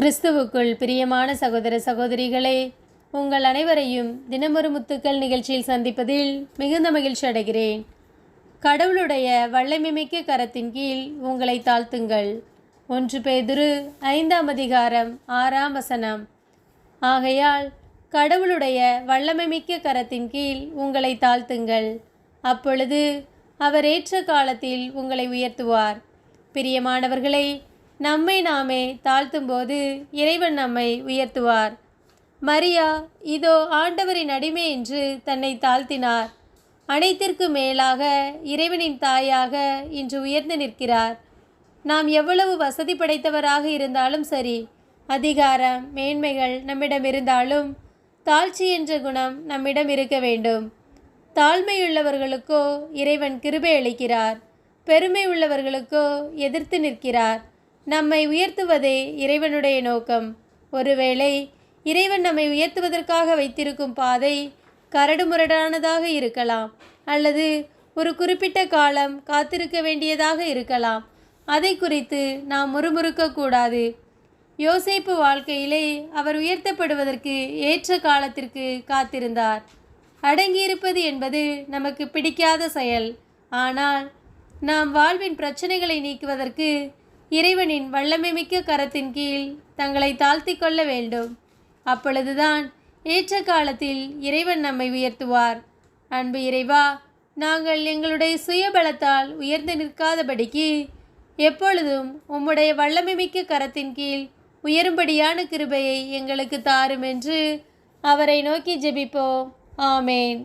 கிறிஸ்துவுக்குள் பிரியமான சகோதர சகோதரிகளே உங்கள் அனைவரையும் தினமொரு முத்துக்கள் நிகழ்ச்சியில் சந்திப்பதில் மிகுந்த மகிழ்ச்சி அடைகிறேன். கடவுளுடைய வல்லமைமிக்க கரத்தின் கீழ் உங்களை தாழ்த்துங்கள். ஒன்று பேதுரு ஐந்தாம் அதிகாரம் ஆறாம் வசனம். ஆகையால் கடவுளுடைய வல்லமைமிக்க கரத்தின் கீழ் உங்களை தாழ்த்துங்கள். அப்பொழுது அவர் ஏற்ற காலத்தில் உங்களை உயர்த்துவார். பிரியமானவர்களே நம்மை நாமே தாழ்த்தும்போது இறைவன் நம்மை உயர்த்துவார். மரியா இதோ ஆண்டவரின் அடிமை என்று தன்னை தாழ்த்தினார். அனைத்திற்கு மேலாக இறைவனின் தாயாக இன்று உயர்ந்து நிற்கிறார். நாம் எவ்வளவு வசதி படைத்தவராக இருந்தாலும் சரி அதிகாரம் மேன்மைகள் நம்மிடம் இருந்தாலும் தாழ்ச்சி என்ற குணம் நம்மிடம் இருக்க வேண்டும். தாழ்மையுள்ளவர்களுக்கோ இறைவன் கிருபை அளிக்கிறார். பெருமை உள்ளவர்களுக்கோ எதிர்த்து நிற்கிறார். நம்மை உயர்த்துவதே இறைவனுடைய நோக்கம். ஒருவேளை இறைவன் நம்மை உயர்த்துவதற்காக வைத்திருக்கும் பாதை கரடுமுரடானதாக இருக்கலாம் அல்லது ஒரு குறிப்பிட்ட காலம் காத்திருக்க வேண்டியதாக இருக்கலாம். அதை குறித்து நாம் முறுமுறுக்கக்கூடாது யோசிப்பு வாழ்க்கையிலே அவர் உயர்த்தப்படுவதற்கு ஏற்ற காலத்திற்கு காத்திருந்தார். அடங்கியிருப்பது என்பது நமக்கு பிடிக்காத செயல். ஆனால் நாம் வாழ்வின் பிரச்சனைகளை நீக்குவதற்கு இறைவனின் வல்லமைமிக்க கரத்தின் கீழ் தங்களை தாழ்த்தி கொள்ள வேண்டும். அப்பொழுதுதான் ஏற்ற காலத்தில் இறைவன் நம்மை உயர்த்துவார். அன்பு இறைவா நாங்கள் எங்களுடைய சுயபலத்தால் உயர்ந்து நிற்காதபடிக்கு எப்பொழுதும் உம்முடைய வல்லமைமிக்க கரத்தின் கீழ் உயரும்படியான கிருபையை எங்களுக்கு தாரும் என்று அவரை நோக்கி ஜெபிப்போம். ஆமேன்.